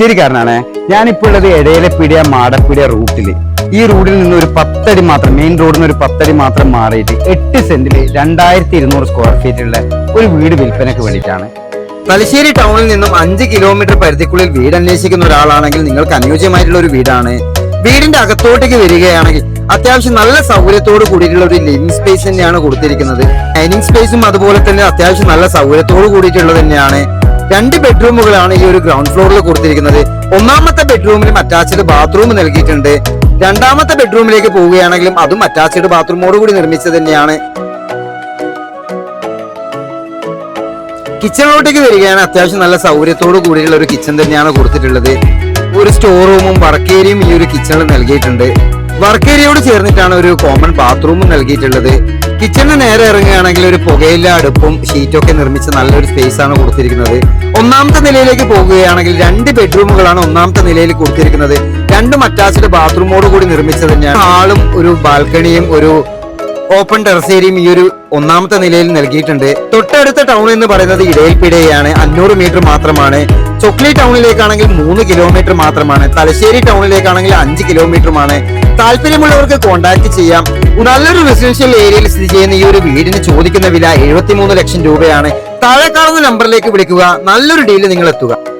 ശരിക്കാരനാണ്? ഞാനിപ്പോൾ ഉള്ളത് പിടിയ മാടപ്പീടിയ റൂട്ടിൽ. ഈ റൂട്ടിൽ നിന്ന് ഒരു പത്തടി മാത്രം മെയിൻ റോഡിൽ നിന്ന് ഒരു പത്തടി മാത്രം മാറിയിട്ട് എട്ട് സെന്റിൽ രണ്ടായിരത്തി ഇരുന്നൂറ് സ്ക്വയർ ഫീറ്റ് ഉള്ള ഒരു വീട് വിൽപ്പനക്ക് വേണ്ടിയിട്ടാണ്. തലശ്ശേരി ടൗണിൽ നിന്നും അഞ്ച് കിലോമീറ്റർ പരിധിക്കുള്ളിൽ വീട് അന്വേഷിക്കുന്ന ഒരാളാണെങ്കിൽ നിങ്ങൾക്ക് അനുയോജ്യമായിട്ടുള്ള ഒരു വീടാണ്. വീടിന്റെ അകത്തോട്ടേക്ക് വരികയാണെങ്കിൽ അത്യാവശ്യം നല്ല സൗകര്യത്തോട് കൂടിയിട്ടുള്ള ഒരു ലിവിംഗ് സ്പേസ് തന്നെയാണ് കൊടുത്തിരിക്കുന്നത്. ഡൈനിങ് സ്പേസും അതുപോലെ തന്നെ അത്യാവശ്യം നല്ല സൗകര്യത്തോട് കൂടിയിട്ടുള്ളത് തന്നെയാണ്. രണ്ട് ബെഡ്റൂമുകളാണ് ഈ ഒരു ഗ്രൗണ്ട് ഫ്ലോറിൽ കൊടുത്തിരിക്കുന്നത്. ഒന്നാമത്തെ ബെഡ്റൂമിലും അറ്റാച്ച്ഡ് ബാത്റൂം നൽകിയിട്ടുണ്ട്. രണ്ടാമത്തെ ബെഡ്റൂമിലേക്ക് പോവുകയാണെങ്കിലും അതും അറ്റാച്ച്ഡ് ബാത്റൂമോട് കൂടി നിർമ്മിച്ചത് തന്നെയാണ്. കിച്ചണിലോട്ടേക്ക് വരികയാണ്. അത്യാവശ്യം നല്ല സൗകര്യത്തോട് കൂടിയുള്ള ഒരു കിച്ചൺ തന്നെയാണ് കൊടുത്തിട്ടുള്ളത്. ഒരു സ്റ്റോർ റൂമും വർക്കേരിയും ഈ ഒരു കിച്ചണിൽ നൽകിയിട്ടുണ്ട്. വർക്ക് ഏരിയയോട് ചേർന്നിട്ടാണ് ഒരു കോമൺ ബാത്റൂമും നൽകിയിട്ടുള്ളത്. കിച്ചണിന് നേരെ ഇറങ്ങുകയാണെങ്കിൽ ഒരു പുകയില്ല അടുപ്പും ഷീറ്റൊക്കെ നിർമ്മിച്ച നല്ലൊരു സ്പേസ് ആണ് കൊടുത്തിരിക്കുന്നത്. ഒന്നാമത്തെ നിലയിലേക്ക് പോകുകയാണെങ്കിൽ രണ്ട് ബെഡ്റൂമുകളാണ് ഒന്നാമത്തെ നിലയിൽ കൊടുത്തിരിക്കുന്നത്. രണ്ടും അറ്റാച്ച്ഡ് ബാത്റൂമോട് കൂടി നിർമ്മിച്ചത് തന്നെയാണ് ഹാളും ഒരു ബാൽക്കണിയും ഒരു ഓപ്പൺ ടെറസ് ഏരിയയും ഈ ഒരു ഒന്നാമത്തെ നിലയിൽ നൽകിയിട്ടുണ്ട്. തൊട്ടടുത്ത ടൗൺ എന്ന് പറയുന്നത് ഇടയിൽപ്പിടയാണ് അഞ്ഞൂറ് മീറ്റർ മാത്രമാണ്. ചൊക്ലി ടൗണിലേക്കാണെങ്കിൽ മൂന്ന് കിലോമീറ്റർ മാത്രമാണ്. തലശ്ശേരി ടൗണിലേക്കാണെങ്കിൽ അഞ്ച് കിലോമീറ്ററുമാണ് താല്പര്യമുള്ളവർക്ക് കോൺടാക്ട് ചെയ്യാം. നല്ലൊരു റെസിഡൻഷ്യൽ ഏരിയയിൽ സ്ഥിതി ചെയ്യുന്ന ഈ ഒരു വീടിന് ചോദിക്കുന്ന വില എഴുപത്തിമൂന്ന് ലക്ഷം രൂപയാണ്. താഴെ കാണുന്ന നമ്പറിലേക്ക് വിളിക്കുക. നല്ലൊരു ഡീൽ നിങ്ങൾ എത്തുക